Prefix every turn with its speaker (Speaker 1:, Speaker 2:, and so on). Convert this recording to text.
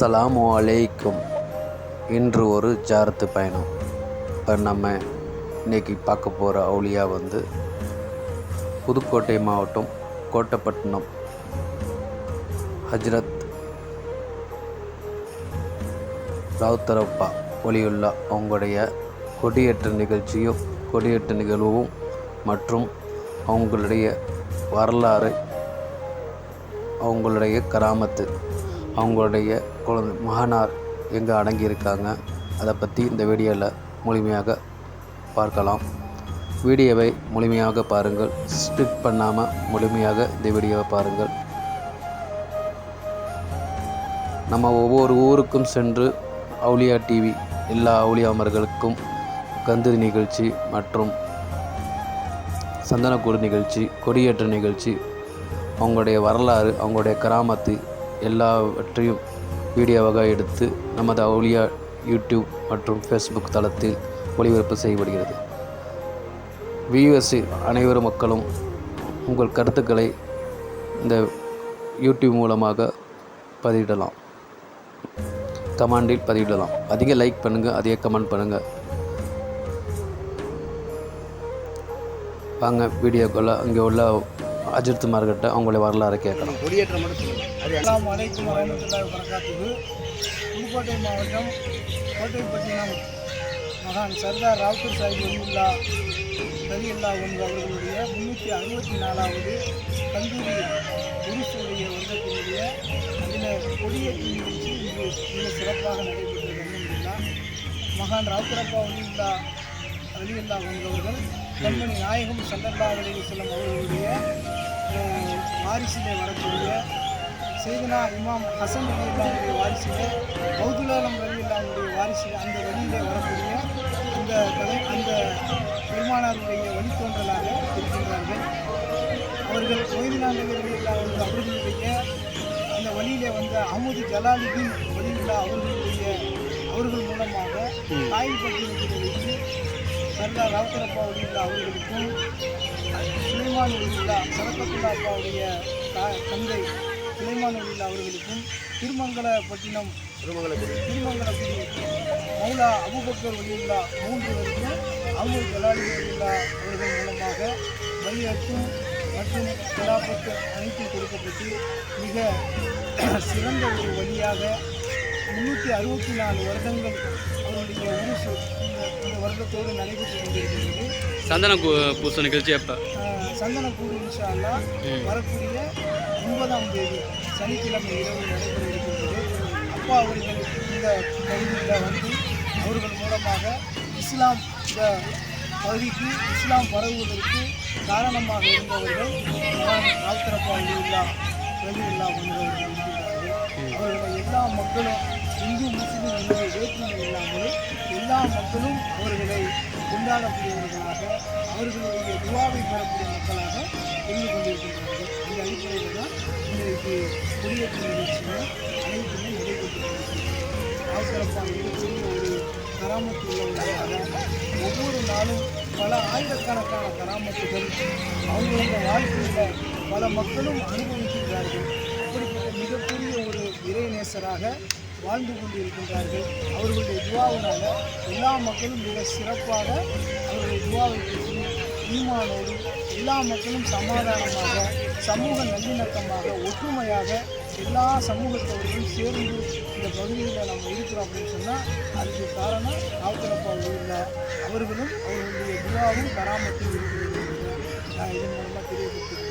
Speaker 1: அஸ்ஸலாமு அலைக்கும். இன்று ஒரு ஜாரத்து பயணம். இப்போ நம்ம இன்றைக்கி பார்க்க போகிற அவுளியா வந்து புதுக்கோட்டை மாவட்டம் கோட்டப்பட்டினம் ஹஜ்ரத் ராவுத்தரப்பா ஒளியுள்ளா அவங்களுடைய கொடியேற்ற நிகழ்ச்சியும் கொடியேற்ற நிகழ்வும் மற்றும் அவங்களுடைய வரலாறு அவங்களுடைய கராமத்து அவங்களுடைய குழந்தை மகனார் எங்கே அடங்கியிருக்காங்க அதை பற்றி இந்த வீடியோவில் முழுமையாக பார்க்கலாம். வீடியோவை முழுமையாக பாருங்கள். ஸ்கிப் பண்ணாமல் முழுமையாக இந்த வீடியோவை பாருங்கள். நம்ம ஒவ்வொரு ஊருக்கும் சென்று அவுலியா டிவி எல்லா அவுலியாமர்களுக்கும் கந்து நிகழ்ச்சி மற்றும் சந்தனக்கூடு நிகழ்ச்சி கொடியேற்ற நிகழ்ச்சி அவங்களுடைய வரலாறு அவங்களுடைய கிராமத்து எல்லாவற்றையும் வீடியோவாக எடுத்து நமது அவுலியா யூடியூப் மற்றும் ஃபேஸ்புக் தளத்தில் ஒளிபரப்பு செய்யப்படுகிறது. வியூஎஸ் அனைவரும் மக்களும் உங்கள் கருத்துக்களை இந்த யூடியூப் மூலமாக பதிவிடலாம். கமெண்டில் பதிவிடலாம். அதிக லைக் பண்ணுங்கள் அதிக கமெண்ட் பண்ணுங்கள் வாங்க வீடியோக்குள்ள அங்கே உள்ள அஜித்துமார்கிட்ட அவங்களுடைய வரலாறு கேட்கலாம்.
Speaker 2: கொடியேற்றம் மட்டும் சொல்லுங்க.
Speaker 3: வரகாத்துக்கு புதுக்கோட்டை மாவட்டம் கோட்டைப்பட்டினம் மகான் சர்தார் ராவுத்தர் சாஹிப் வலியுல்லா வலியுல்லா ஒன்று அவர்களுடைய முன்னூற்றி அறுபத்தி நாலாவது கந்தூரி குருசுடைய வருடத்தினுடைய அதில் கொடியேற்ற நிகழ்ச்சி இங்கு மிக சிறப்பாக நடைபெற்றது. அல்ஹம்துலில்லா மகான் ராவுத்தரப்பா வலியுல்லா ஒன்று அவர்கள் கண்மணி நாயகம் அலைஹி வஸல்லம் அவர்களுடைய வாரிசிலே வரக்கூடிய செய்தனா இமாம் ஹசன் அலியுல்லாவுடைய வாரிசிலே பௌதுலாலம் ரலியுல்லாவுடைய வாரிசிலே அந்த வழியிலே வரக்கூடிய அந்த கலை அந்த பெருமானாருடைய வழித்தோன்றலாக இருக்கின்றார்கள். அவர்கள் மொய்தினாங்க ரலியுல்லாவுடைய அவர்களுடைய அந்த வழியிலே வந்த அஹமது ஜலாலுதீன் வலியுல்லா அவர்களுடைய அவர்கள் மூலமாக காயல்பட்டினத்தில் வைத்து சர்தார் ராவுத்தரப்பா வலியுல்லா அவர்களுக்கும் சுலைமான் வலியுல்லா சரக்கத்துல்லா அப்பாவுடைய தந்தை சுலைமான் வலியுல்லா அவர்களுக்கும் திருமங்கலப்பட்டினம்
Speaker 2: திருமங்கலக்குடி
Speaker 3: மௌலா அபுபக்கர் வலியுல்லா மூன்று வரைக்கும் அமு ஜலாலி வலியுல்லா அவர்கள் மூலமாக வழியற்றும் மற்றும் கிலாபத்து அனைத்தும் கொடுக்கப்பட்டு மிக சிறந்த ஒரு வழியாக முன்னூற்றி அறுபத்தி நாலு வருடங்கள் அவருடைய உருசு இந்த வருடத்தோடு நடைபெற்று கொண்டிருக்கிறது.
Speaker 1: சந்தன பூச நிகழ்ச்சி எப்போ?
Speaker 3: ஆஹ் சந்தனக்கூடு இன்ஷா அல்லா வரக்கூடிய ஒன்பதாம் தேதி சனிக்கிழமை இரவு நடைபெற இருக்கின்றது. அப்பா அவர்கள் இந்த பகுதியில் வந்து அவர்கள் மூலமாக இஸ்லாம் இந்த பகுதிக்கு இஸ்லாம் பரவுவதற்கு காரணமாக இருந்தவர்கள் ஆல்தரப்பா இல்லா வந்தவர்கள். இருக்கின்றார்கள் அவர்களை எல்லா மக்களும் இந்து முஸ்லீம் என்பது வேற்றுமை இல்லாமல் எல்லா மக்களும் அவர்களை கொண்டாடக்கூடியவர்களாக அவர்களுடைய துவாவை பெறக்கூடிய மக்களாக இருந்து கொண்டிருக்கின்றார்கள். இந்த அடிப்படையில் தான் இன்றைக்கு குடியேற்ற நிகழ்ச்சிகள் அனைத்துமே நடைபெற்றிருக்கிறது கொண்டிருக்கின்றன அவசரப்பான ஒரு கராமத்து உள்ளவர்களாக ஒவ்வொரு நாளும் பல ஆயிரக்கணக்கான கராமத்துகள் அவங்களுடைய வாழ்க்கையில் பல மக்களும் அனுபவிக்கின்றார்கள். மிகப்பெரிய ஒரு இறைநேசராக வாழ்ந்து கொண்டிருக்கின்றார்கள். அவர்களுடைய துவாவினால் எல்லா மக்களும் மிக சிறப்பாக அவர்களுடைய துவாவை பெற்று ஈமானோடு எல்லா மக்களும் சமாதானமாக சமூக நல்லிணக்கமாக ஒற்றுமையாக எல்லா சமூகத்தவர்களும் சேர்ந்து இந்த பகுதியில் நம்ம இருக்கிறோம் அப்படின்னு சொன்னால் அதுக்கு காரணம் ஆவுத்தரப்பா உள்ள அவர்களும் அவர்களுடைய துவாவும் கராமத்தில் இருக்கிறது. நான் இதன் மூலமாக தெரியப்படுத்துகிறேன்